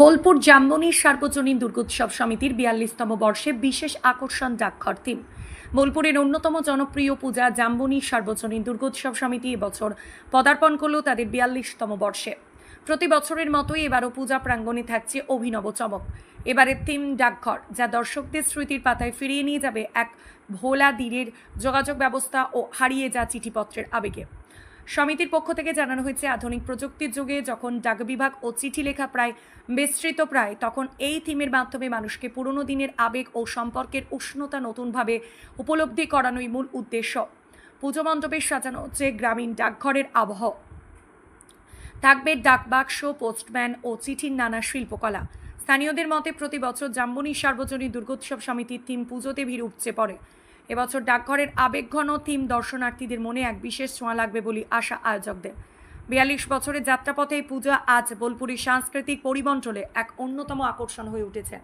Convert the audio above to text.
বোলপুর জামবনি সার্বজনীন দুর্গোৎসব সমিতির বিয়াল্লিশতম বর্ষে বিশেষ আকর্ষণ ডাকঘর থিম। বোলপুরের অন্যতম জনপ্রিয় পূজা জামবনি সার্বজনীন দুর্গোৎসব সমিতি এবছর পদার্পণ করল তাদের বিয়াল্লিশতম বর্ষে। প্রতি বছরের মতোই এবারও পূজা প্রাঙ্গণে থাকছে অভিনব চমক। এবারের থিম ডাকঘর, যা দর্শকদের স্মৃতির পাতায় ফিরিয়ে নিয়ে যাবে এক ভোলা দিনের যোগাযোগ ব্যবস্থা ও হারিয়ে যা চিঠিপত্রের আবেগে। সমিতির পক্ষ থেকে জানানো হয়েছে, আধুনিক প্রযুক্তির যুগে যখন ডাক বিভাগ ও চিঠি লেখা প্রায় বিস্তৃত প্রায়, তখন এই থিমের মাধ্যমে মানুষকে পুরনো দিনের আবেগ ও সম্পর্কের উষ্ণতা নতুনভাবে উপলব্ধি করানোই মূল উদ্দেশ্য। পুজো মণ্ডপে সাজানো হচ্ছে গ্রামীণ ডাকঘরের আবহ। থাকবে ডাকবাক্স পোস্টম্যান ও চিঠির নানা শিল্পকলা। স্থানীয়দের মতে, প্রতি বছর জাম্বনী সার্বজনীন দুর্গোৎসব সমিতির থিম পুজোতে ভিড় উপচে পড়ে। এবছর ডাকঘরের আবেগঘন থিম দর্শনার্থীদের মনে এক বিশেষ ছোঁয়া লাগবে বলে আশা আয়োজকদের। বিয়াল্লিশ বছরের যাত্রাপথে এই পূজা আজ বোলপুরের সাংস্কৃতিক পরিমণ্ডলে এক অন্যতম আকর্ষণ হয়ে উঠেছে।